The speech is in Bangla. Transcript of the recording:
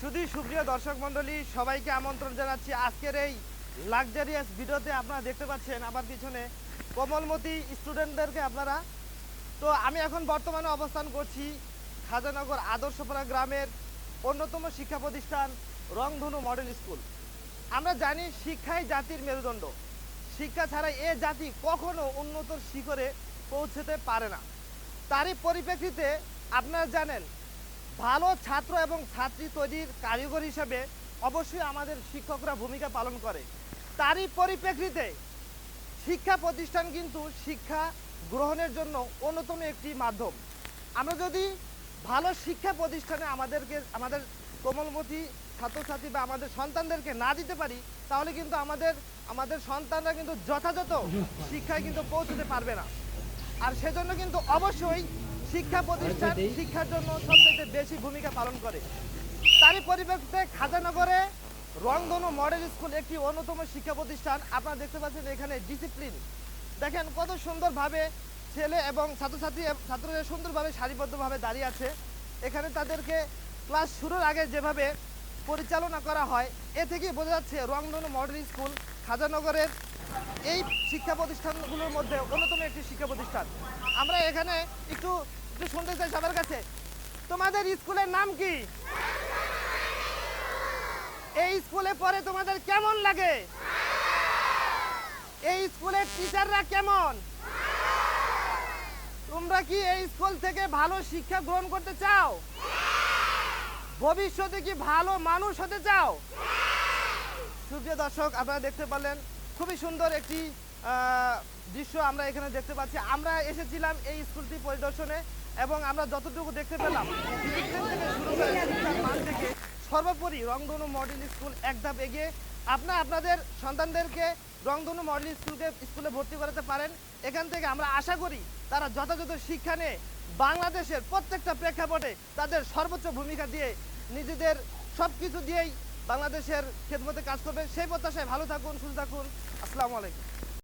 শুধু সুপ্রিয় দর্শক মণ্ডলী, সবাইকে আমন্ত্রণ জানাচ্ছি আজকের এই লাক্সারিয়াস ভিডিওতে আপনারা দেখতে পাচ্ছেন আমার পিছনে কোমলমতি স্টুডেন্টদেরকে আপনারা। তো আমি এখন বর্তমানে অবস্থান করছি খাজানগর আদর্শপাড়া গ্রামের অন্যতম শিক্ষা প্রতিষ্ঠান রংধনু মডেল স্কুল। আমরা জানি শিক্ষাই জাতির মেরুদণ্ড। শিক্ষা ছাড়া এ জাতি কখনো উন্নত শিখরে পৌঁছতে পারে না। তারই পরিপ্রেক্ষিতে আপনারা জানেন ভালো ছাত্র এবং ছাত্রী তৈরির কারিগর হিসেবে অবশ্যই আমাদের শিক্ষকরা ভূমিকা পালন করে। তারই পরিপ্রেক্ষিতে শিক্ষা প্রতিষ্ঠান কিন্তু শিক্ষা গ্রহণের জন্য অন্যতম একটি মাধ্যম। আমরা যদি ভালো শিক্ষা প্রতিষ্ঠানে আমাদেরকে, আমাদের কোমলমতি ছাত্রছাত্রী বা আমাদের সন্তানদেরকে না দিতে পারি, তাহলে কিন্তু আমাদের আমাদের সন্তানরা কিন্তু যথাযথ শিক্ষায় কিন্তু পৌঁছতে পারবে না। আর সেজন্য কিন্তু অবশ্যই শিক্ষা প্রতিষ্ঠান শিক্ষার জন্য সবচেয়ে বেশি ভূমিকা পালন করে। তারই পরিপ্রেক্ষিতে খাজানগরে রংধনু মডেল স্কুল একটি অন্যতম শিক্ষা প্রতিষ্ঠান। আপনারা দেখতে পাচ্ছেন এখানে ডিসিপ্লিন দেখেন কত সুন্দরভাবে ছেলে এবং ছাত্রছাত্রী ছাত্ররা সুন্দরভাবে সারিবদ্ধভাবে দাঁড়িয়ে আছে। এখানে তাদেরকে ক্লাস শুরুর আগে যেভাবে পরিচালনা করা হয় এ থেকেই বোঝা যাচ্ছে রংধনু মডেল স্কুল খাজানগরের এই শিক্ষা প্রতিষ্ঠানগুলোর মধ্যে অন্যতম একটি শিক্ষা প্রতিষ্ঠান। আমরা এখানে একটু একটু শুনতে চাই সবার কাছে। তোমাদের স্কুলের নাম কি? এই স্কুলে পড়ে তোমাদের কেমন লাগে? এই স্কুলের টিচাররা কেমন? তোমরা কি এই স্কুল থেকে ভালো শিক্ষা গ্রহণ করতে চাও? ভবিষ্যতে কি ভালো মানুষ হতে চাও? সুপ্রিয় দর্শক, আপনারা দেখতে পারলেন খুবই সুন্দর একটি দৃশ্য আমরা এখানে দেখতে পাচ্ছি। আমরা এসেছিলাম এই স্কুলটি পরিদর্শনে এবং আমরা যতটুকু দেখতে পেলাম থেকে সর্বোপরি রংধনু মডেল স্কুল এক ধাপ এগিয়ে আপনার আপনাদের সন্তানদেরকে রংধনু মডেল স্কুলকে স্কুলে ভর্তি করাতে পারেন। এখান থেকে আমরা আশা করি তারা যথাযথ শিক্ষা নিয়ে বাংলাদেশের প্রত্যেকটা প্রেক্ষাপটে তাদের সর্বোচ্চ ভূমিকা দিয়ে নিজেদের সব কিছু দিয়েই বাংলাদেশের খেদমতে কাজ করবে সেই প্রত্যাশায় ভালো থাকুন সুস্থ থাকুন। আসসালামু আলাইকুম।